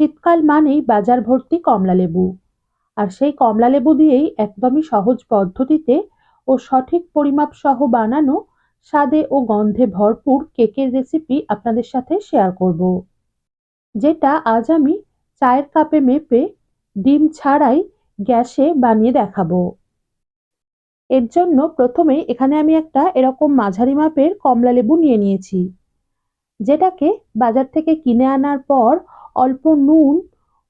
শীতকাল মানেই বাজার ভর্তি কমলালেবু আর সেই কমলালেবু দিয়েই একদমই সহজ পদ্ধতিতে ও সঠিক পরিমাপ সহ বানানো স্বাদে ও গন্ধে ভরপুর কেকের রেসিপি আপনাদের সাথে শেয়ার করব। যেটা আজ আমি চায়ের কাপে মেপে ডিম ছাড়াই গ্যাসে বানিয়ে দেখাবো। এর জন্য প্রথমে এখানে আমি একটা এরকম মাঝারি মাপের কমলালেবু নিয়ে নিয়েছি। যেটাকে বাজার থেকে কিনে আনার পর অল্প নুন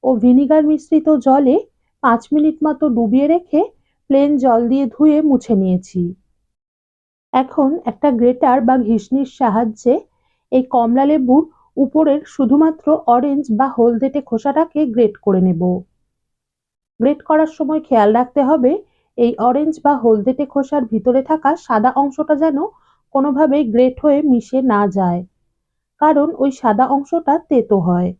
ও ভিনিগার মিশ্রিত জলে পাঁচ মিনিট মতো ডুবিয়ে রেখে প্লেন জল দিয়ে ধুয়ে মুছে নিয়েছি। এখন একটা গ্রেটার বা ঘিসনির সাহায্যে এই কমলা লেবুর উপরের শুধুমাত্র অরেঞ্জ বা হলদেটে খোসাটাকে গ্রেট করে নেব। গ্রেট করার সময় খেয়াল রাখতে হবে এই অরেঞ্জ বা হলদেটে খোসার ভিতরে থাকা সাদা অংশটা যেন কোনোভাবেই গ্রেট হয়ে মিশে না যায়, কারণ ওই সাদা অংশটা তেতো হয়।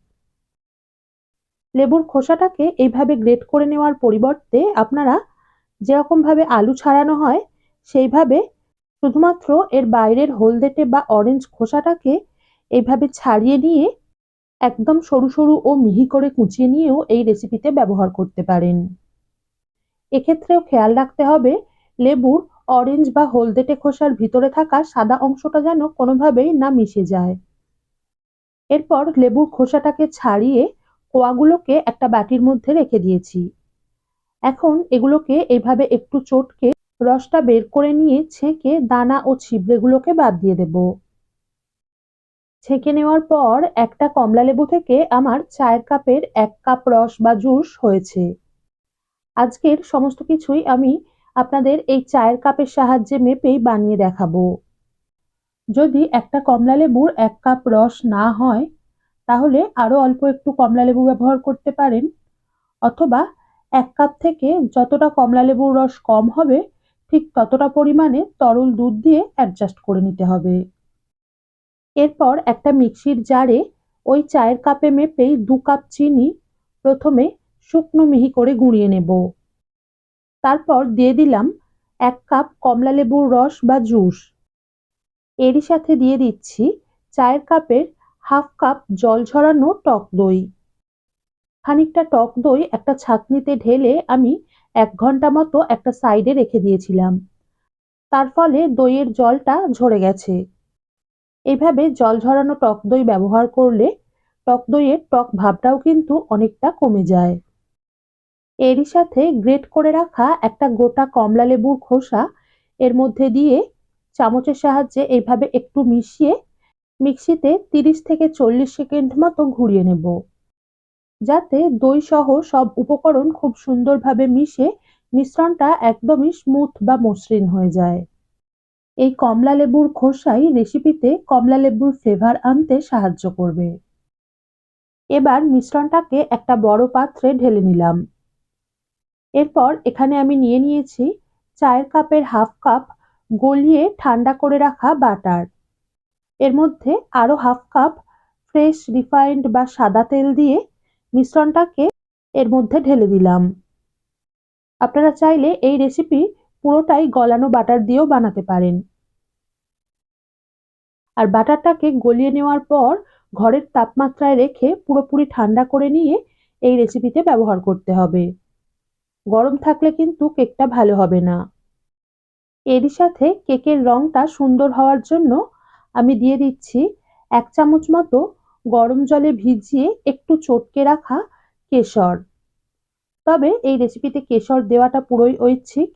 লেবুর খোসাটাকে এইভাবে গ্রেট করে নেওয়ার পরিবর্তে আপনারা যেরকমভাবে আলু ছাড়ানো হয়, সেইভাবে শুধুমাত্র এর বাইরের হলদেটে বা অরেঞ্জ খোসাটাকে এইভাবে ছাড়িয়ে নিয়ে একদম সরু সরু ও মিহি করে কুচিয়ে নিয়েও এই রেসিপিতে ব্যবহার করতে পারেন। এক্ষেত্রেও খেয়াল রাখতে হবে, লেবুর অরেঞ্জ বা হলদেটে খোসার ভিতরে থাকা সাদা অংশটা যেন কোনোভাবেই না মিশে যায়। এরপর লেবুর খোসাটাকে ছাড়িয়ে কোয়াগুলোকে একটা বাটির মধ্যে রেখে দিয়েছি। এখন এগুলোকে এভাবে একটু চটকে রসটা বের করে নিয়ে ছেঁকে দানা ও ছিবড়েগুলোকে বাদ দিয়ে দেব। ছেঁকে নেওয়ার পর একটা কমলা লেবু থেকে আমার চায়ের কাপের এক কাপ রস বা জুস হয়েছে। আজকের সমস্ত কিছুই আমি আপনাদের এই চায়ের কাপের সাহায্যে মেপেই বানিয়ে দেখাবো। যদি একটা কমলা লেবুর এক কাপ রস না হয় তাহলে আরও অল্প একটু কমলা লেবু ব্যবহার করতে পারেন। অথবা এক কাপ থেকে যতটা কমলা লেবুর রস কম হবে, ঠিক ততটা পরিমাণে তরল দুধ দিয়ে অ্যাডজাস্ট করে নিতে হবে। এরপর একটা মিক্সির জারে ওই চায়ের কাপে মেপেই দু কাপ চিনি প্রথমে শুকনো মিহি করে গুঁড়িয়ে নেব। তারপর দিয়ে দিলাম এক কাপ কমলা লেবুর রস বা জুস। এরই সাথে দিয়ে দিচ্ছি চায়ের কাপের হাফ কাপ জল ঝরানো টক দই। খানিকটা টক দই একটা ছাঁকনিতে ঢেলে আমি এক ঘণ্টা মতো একটা সাইডে রেখে দিয়েছিলাম। তার ফলে দইয়ের জলটা ঝরে গেছে। এইভাবে জল ঝরানো টক দই ব্যবহার করলে টক দইয়ের টক ভাবটাও কিন্তু অনেকটা কমে যায়। এরই সাথে গ্রেট করে রাখা একটা গোটা কমলা লেবুর খোসা এর মধ্যে দিয়ে চামচের সাহায্যে এইভাবে একটু মিশিয়ে মিক্সিতে তিরিশ থেকে চল্লিশ সেকেন্ড মতো ঘুরিয়ে নেব। যাতে দই সহ সব উপকরণ খুব সুন্দরভাবে মিশে মিশ্রণটা একদমই স্মুথ বা মসৃণ হয়ে যায়। এই কমলা লেবুর খোসাই রেসিপিতে কমলা লেবুর ফ্লেভার আনতে সাহায্য করবে। এবার মিশ্রণটাকে একটা বড় পাত্রে ঢেলে নিলাম। এরপর এখানে আমি নিয়ে নিয়েছি চায়ের কাপের হাফ কাপ গলিয়ে ঠান্ডা করে রাখা বাটার। এর মধ্যে আরও হাফ কাপ ফ্রেশ, রিফাইন্ড বা সাদা তেল দিয়ে মিশ্রণটাকে এর মধ্যে ঢেলে দিলাম। আপনারা চাইলে এই রেসিপি পুরোটাই গলানো বাটার দিয়েও বানাতে পারেন। আর বাটারটাকে গলিয়ে নেওয়ার পর ঘরের তাপমাত্রায় রেখে পুরোপুরি ঠান্ডা করে নিয়ে এই রেসিপিতে ব্যবহার করতে হবে। গরম থাকলে কিন্তু কেকটা ভালো হবে না। এরই সাথে কেকের রংটা সুন্দর হওয়ার জন্য আমি দিয়ে দিচ্ছি এক চামচ মতো গরম জলে ভিজিয়ে একটু চটকে রাখা কেশর। তবে এই রেসিপিতে কেশর দেওয়াটা পুরোই ঐচ্ছিক।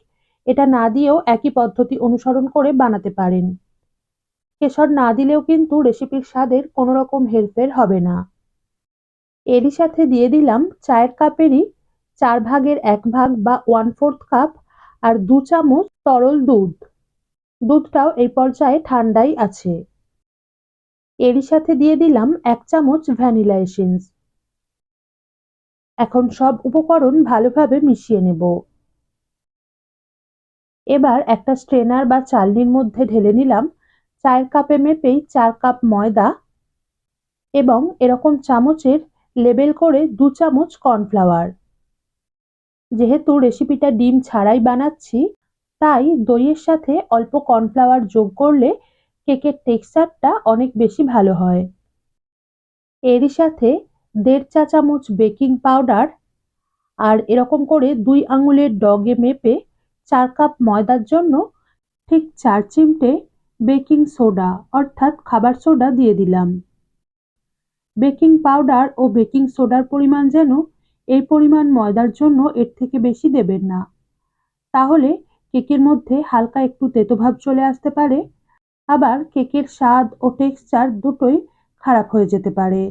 এটা না দিয়েও একই পদ্ধতি অনুসরণ করে বানাতে পারেন। কেশর না দিলেও কিন্তু রেসিপির স্বাদের কোনো রকম হেল্পের হবে না। এরই সাথে দিয়ে দিলাম চায়ের কাপেরই চার ভাগের এক ভাগ বা ওয়ান ফোর্থ কাপ আর দু চামচ তরল দুধ। দুধটাও এই পর্যায়ে ঠান্ডাই আছে। এরই সাথে দিয়ে দিলাম এক চামচ ভ্যানিলা এসেন্স। এখন সব উপকরণ ভালোভাবে মিশিয়ে নেব। এবার একটা স্ট্রেনার বা চালনির মধ্যে ঢেলে নিলাম চায়ের কাপে মেপেই চার কাপ ময়দা এবং এরকম চামচের লেবেল করে দু চামচ কর্নফ্লাওয়ার। যেহেতু রেসিপিটা ডিম ছাড়াই বানাচ্ছি তাই দইয়ের সাথে অল্প কর্নফ্লাওয়ার যোগ করলে কেকের টেক্সচারটা অনেক বেশি ভালো হয়। এরই সাথে দেড় চা চামচ বেকিং পাউডার আর এরকম করে দুই আঙুলের ডগে মেপে চার কাপ ময়দার জন্য ঠিক চার চিমটে বেকিং সোডা অর্থাৎ খাবার সোডা দিয়ে দিলাম। বেকিং পাউডার ও বেকিং সোডার পরিমাণ যেন এই পরিমাণ ময়দার জন্য এর থেকে বেশি দেবেন না। তাহলে কেকের মধ্যে হালকা একটু তেতো ভাব চলে আসতে পারে। আবার কেকের স্বাদ ও টেক্সচার দুটোই খারাপ হয়ে যেতে পারে।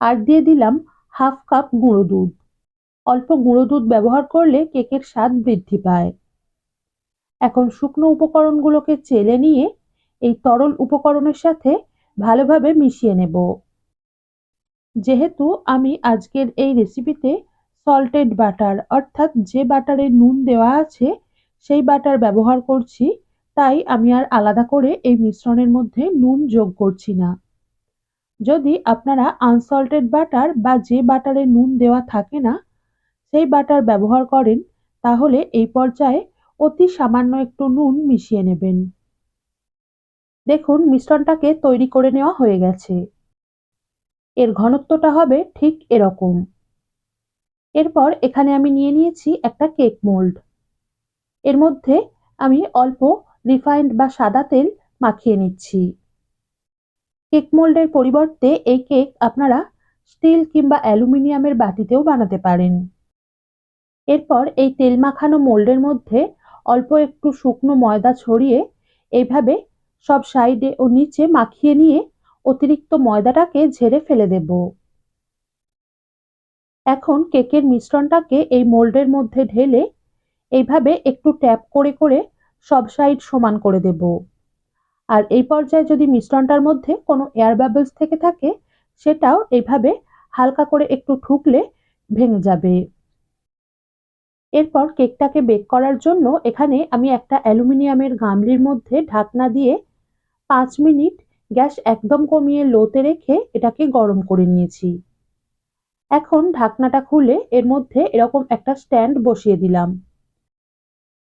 আর দিয়ে দিলাম হাফ কাপ গুঁড়ো দুধ। অল্প গুঁড়ো দুধ ব্যবহার করলে কেকের স্বাদ বৃদ্ধি পায়। এখন শুকনো উপকরণগুলোকে চেলে নিয়ে এই তরল উপকরণের সাথে ভালোভাবে মিশিয়ে নেব। যেহেতু আমি আজকের এই রেসিপিতে সল্টেড বাটার অর্থাৎ যে বাটারে নুন দেওয়া আছে সেই বাটার ব্যবহার করছি, তাই আমি আর আলাদা করে এই মিশ্রণের মধ্যে নুন যোগ করছি না। যদি আপনারা আনসল্টেড বাটার বা যে বাটারে নুন দেওয়া থাকে না, সেই বাটার ব্যবহার করেন, তাহলে এই পর্যায়ে অতি সামান্য একটু নুন মিশিয়ে নেবেন। দেখুন, মিশ্রণটাকে তৈরি করে নেওয়া হয়ে গেছে। এর ঘনত্বটা হবে ঠিক এরকম। এরপর এখানে আমি নিয়ে নিয়েছি একটা কেক মোল্ড। এর মধ্যে আমি অল্প রিফাইন্ড বা সাদা তেল মাখিয়ে নিচ্ছি। কেক মোল্ডের পরিবর্তে এই কেক আপনারা স্টিল কিংবা অ্যালুমিনিয়ামের বাটিতেও বানাতে পারেন। এরপর এই তেল মাখানো মোল্ডের মধ্যে অল্প একটু শুকনো ময়দা ছড়িয়ে এইভাবে সব সাইডে ও নিচে মাখিয়ে নিয়ে অতিরিক্ত ময়দাটাকে ঝেড়ে ফেলে দেব। এখন কেকের মিশ্রণটাকে এই মোল্ডের মধ্যে ঢেলে এইভাবে একটু ট্যাপ করে করে সব সাইড সমান করে দেব। আর এই পর্যায়ে যদি মিশ্রণটার মধ্যে কোনো এয়ার বাবলস থেকে থাকে, সেটাও এইভাবে হালকা করে একটু ঠুকলে ভেঙে যাবে। এরপর কেকটাকে বেক করার জন্য এখানে আমি একটা অ্যালুমিনিয়ামের গামলির মধ্যে ঢাকনা দিয়ে পাঁচ মিনিট গ্যাস একদম কমিয়ে লোতে রেখে এটাকে গরম করে নিয়েছি। এখন ঢাকনাটা খুলে এর মধ্যে এরকম একটা স্ট্যান্ড বসিয়ে দিলাম।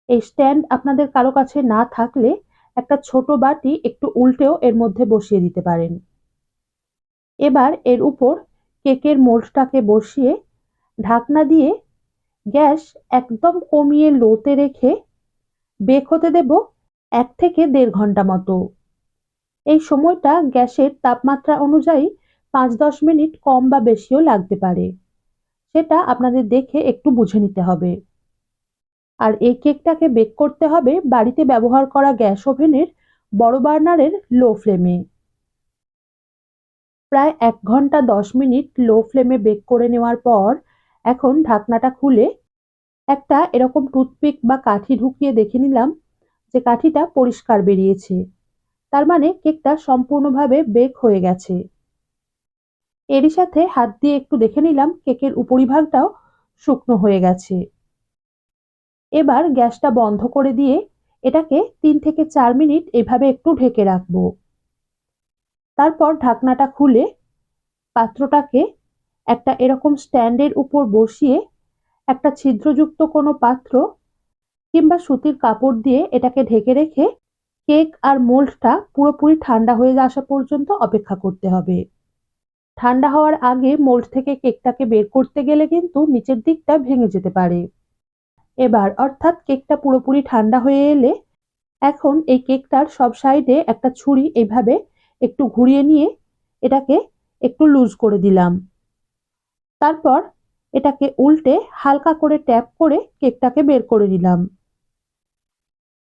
এই স্ট্যান্ড আপনাদের কারও কাছে না থাকলে একটা ছোট বাটি একটু উল্টেও এর মধ্যে বসিয়ে দিতে পারেন। এবার এর উপর কেকের মোল্ডটাকে বসিয়ে ঢাকনা দিয়ে গ্যাস একদম কমিয়ে লোতে রেখে বেক হতে দেব এক থেকে দেড় ঘণ্টা মতো। এই সময়টা গ্যাসের তাপমাত্রা অনুযায়ী পাঁচ দশ মিনিট কম বা বেশিও লাগতে পারে। সেটা আপনাদের দেখে একটু বুঝে নিতে হবে। আর এই কেকটাকে বেক করতে হবে বাড়িতে ব্যবহার করা গ্যাস ওভেনের বড় বার্নারের লো ফ্লেমে প্রায় এক ঘণ্টা দশ মিনিট লো ফ্লেমে বেক করে নেওয়ার পর এখন ঢাকনাটা খুলে একটা এরকম টুথপিক বা কাঠি ঢুকিয়ে দেখে নিলাম যে কাঠিটা পরিষ্কার বেরিয়েছে। তার মানে কেকটা সম্পূর্ণভাবে বেক হয়ে গেছে। এরই সাথে হাত দিয়ে একটু দেখে নিলাম কেকের উপরিভাগটাও শুকনো হয়ে গেছে। এবার গ্যাসটা বন্ধ করে দিয়ে এটাকে তিন থেকে চার মিনিট এভাবে একটু ঢেকে রাখব। তারপর ঢাকনাটা খুলে পাত্রটাকে একটা এরকম স্ট্যান্ডের উপর বসিয়ে একটা ছিদ্রযুক্ত কোনো পাত্র কিংবা সুতির কাপড় দিয়ে এটাকে ঢেকে রেখে কেক আর মোল্ডটা পুরোপুরি ঠান্ডা হয়ে আসা পর্যন্ত অপেক্ষা করতে হবে। ঠান্ডা হওয়ার আগে মোল্ড থেকে কেকটাকে বের করতে গেলে কিন্তু নিচের দিকটা ভেঙে যেতে পারে। এবার অর্থাৎ কেকটা পুরোপুরি ঠান্ডা হয়ে এলে এখন এই কেকটার সব সাইডে একটা ছুরি এইভাবে একটু ঘুরিয়ে নিয়ে এটাকে একটু লুজ করে দিলাম। তারপর এটাকে উল্টে হালকা করে ট্যাপ করে কেকটাকে বের করে নিলাম।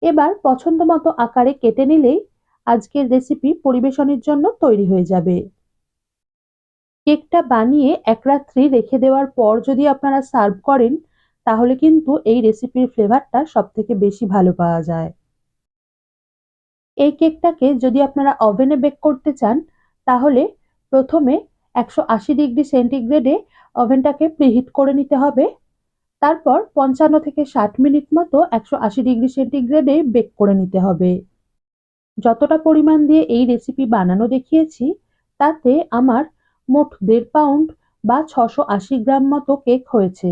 এবার পছন্দ মতো আকারে কেটে নিলেই আজকের রেসিপি পরিবেশনের জন্য তৈরি হয়ে যাবে। কেকটা বানিয়ে এক রাত্রি রেখে দেওয়ার পর যদি আপনারা সার্ভ করেন তাহলে কিন্তু এই রেসিপির ফ্লেভারটা সব থেকে বেশি ভালো পাওয়া যায়। এই কেকটাকে যদি আপনারা ওভেনে বেক করতে চান, তাহলে প্রথমে একশো আশি ডিগ্রি সেন্টিগ্রেডে ওভেনটাকে প্রিহিট করে নিতে হবে। তারপর পঞ্চান্ন থেকে ষাট মিনিট মতো একশো আশি ডিগ্রি সেন্টিগ্রেডে বেক করে নিতে হবে। যতটা পরিমাণ দিয়ে এই রেসিপি বানানো দেখিয়েছি, তাতে আমার মোট দেড় পাউন্ড বা ছশো আশি গ্রাম মতো কেক হয়েছে।